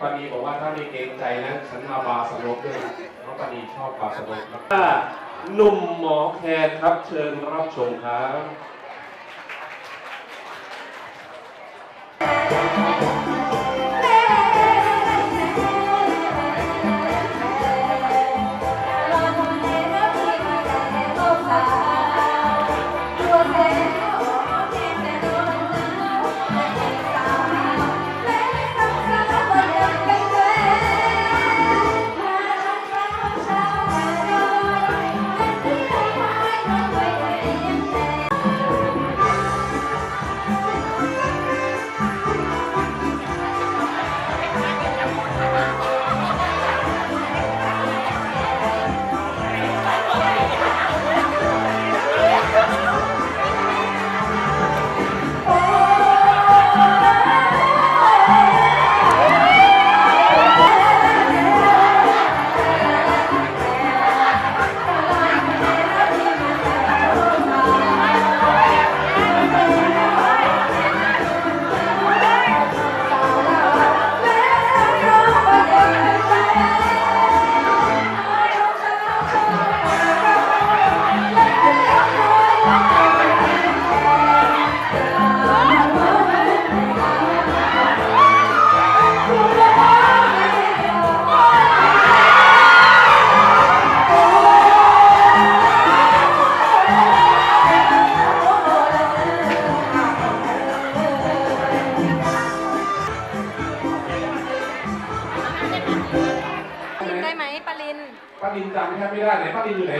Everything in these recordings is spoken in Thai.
ปานีบอกว่าถ้าไม่เกรงใจนะฉันมาบาสโลบด้วยนะน้องปานีชอบบาสโลบนะหนุ่มหมอแคนครับเชิญรับชมครับ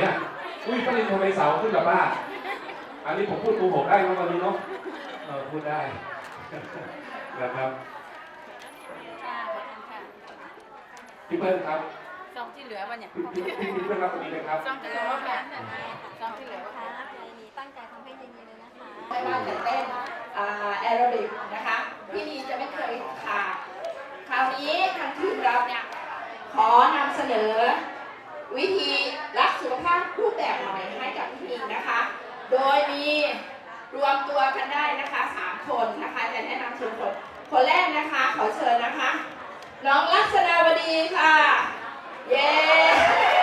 อยู่ไหนอะ อุ้ยป้าลินทำไมเสาขึ้นกับบ้านอันนี้ผมพูดกูหกได้ไหมป้าลินเนาะเออพูดได้นะครับค่ะขอบคุณค่ะพี่เปิ้ลครับซองที่เหลือวันเนี่ยพี่พี่พี่พี่เปิ้ลรับตรงนี้นะครับซองที่เหลือค่ะซองที่เหลือค่ะเพลงนี้ตั้งใจทำให้ดีๆเลยนะคะไม่ว่าจะเต้นอ่าแอโรบิกนะคะพี่นีจะไม่เคยขาดคราวนี้ทางทีมเราเนี่ยขอนำเสนอวิธีรักสุขภาพรูปแบบใหม่ให้กับพี่นีนะคะ โดยมีรวมตัวกันได้นะคะสามคนนะคะจะแนะนำทีมคนคนแรกนะคะ ขอเชิญนะคะ น้องลักษณาวดีค่ะ เย้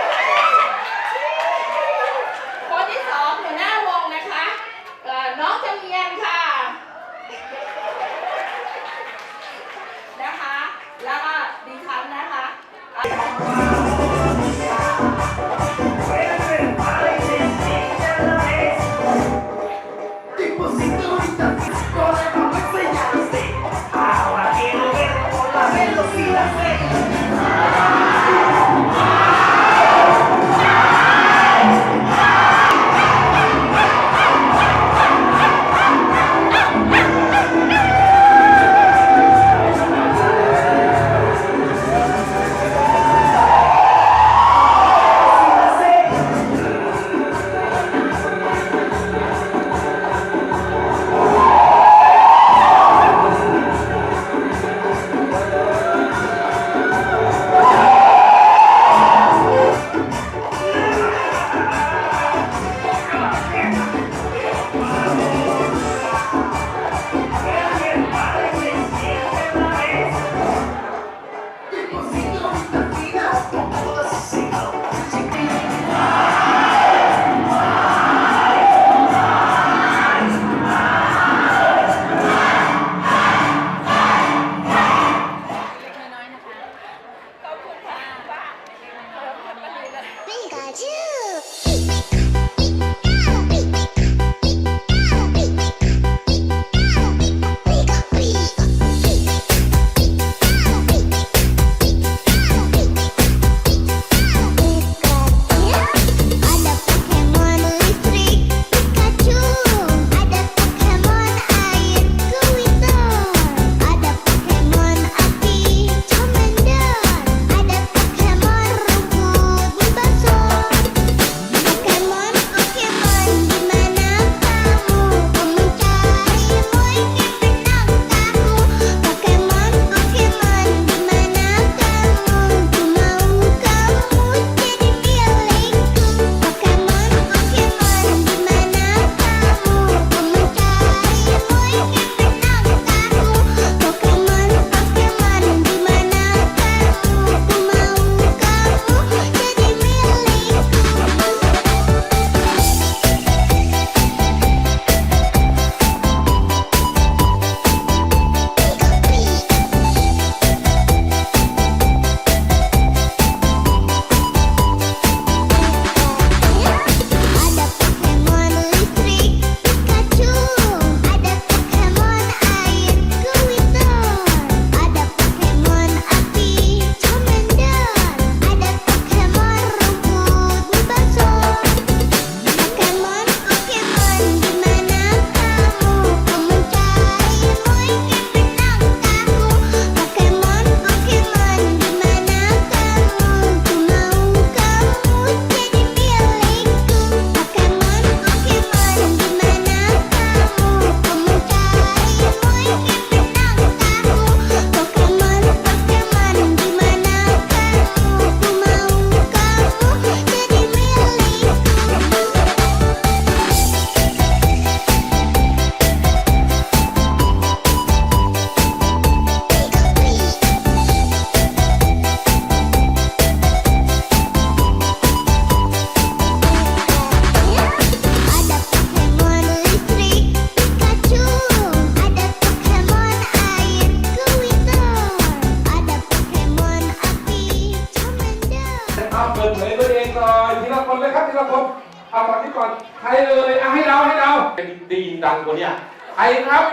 ใครเอ่ยอ่ให้เราให้เราเป็นดีนดังกว่านี้ใครครับ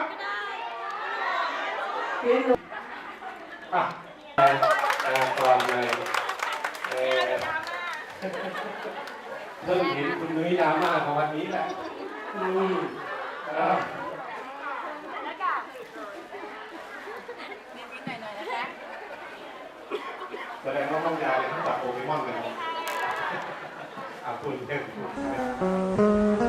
อะแต่ความเลยเพิ่งเห็นคุณนุ้ยดราม่าของวันนี้แหละอืมแสดงว่าต้องยาเลยทั้งจากโปเกมอนเลย こういうね。